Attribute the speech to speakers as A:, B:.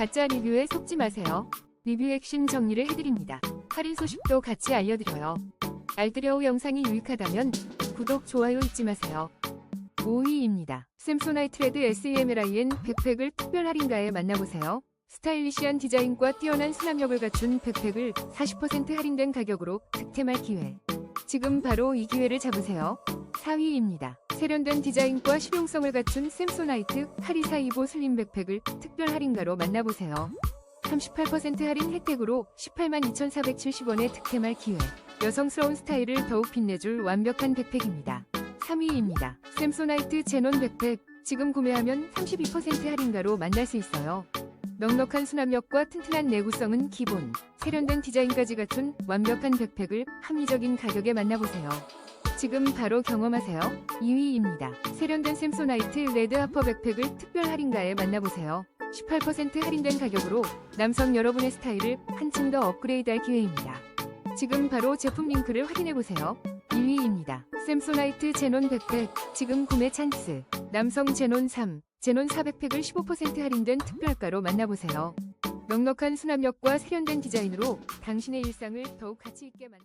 A: 가짜 리뷰에 속지 마세요. 리뷰 핵심 정리를 해드립니다. 할인 소식도 같이 알려드려요. 알뜰여우 영상이 유익하다면 구독, 좋아요 잊지 마세요. 5위입니다. 샘소나이트 레드 SEMLIN 백팩을 특별 할인가에 만나보세요. 스타일리시한 디자인과 뛰어난 수납력을 갖춘 백팩을 40% 할인된 가격으로 득템할 기회. 지금 바로 이 기회를 잡으세요. 4위입니다. 세련된 디자인과 실용성을 갖춘 샘소나이트 하리사 이보 슬림 백팩을 특별 할인가로 만나보세요. 38% 할인 혜택으로 182,470원에 득템할 기회. 여성스러운 스타일을 더욱 빛내줄 완벽한 백팩입니다. 3위입니다. 샘소나이트 제논 백팩. 지금 구매하면 32% 할인가로 만날 수 있어요. 넉넉한 수납력과 튼튼한 내구성은 기본. 세련된 디자인까지 갖춘 완벽한 백팩을 합리적인 가격에 만나보세요. 지금 바로 경험하세요. 2위입니다. 세련된 샘소나이트 레드 하퍼 백팩을 특별 할인가에 만나보세요. 18% 할인된 가격으로 남성 여러분의 스타일을 한층 더 업그레이드할 기회입니다. 지금 바로 제품 링크를 확인해보세요. 2위입니다. 샘소나이트 제논 백팩 지금 구매 찬스 남성 제논 3, 제논 400팩을 15% 할인된 특별가로 만나보세요. 넉넉한 수납력과 세련된 디자인으로 당신의 일상을 더욱 가치 있게 만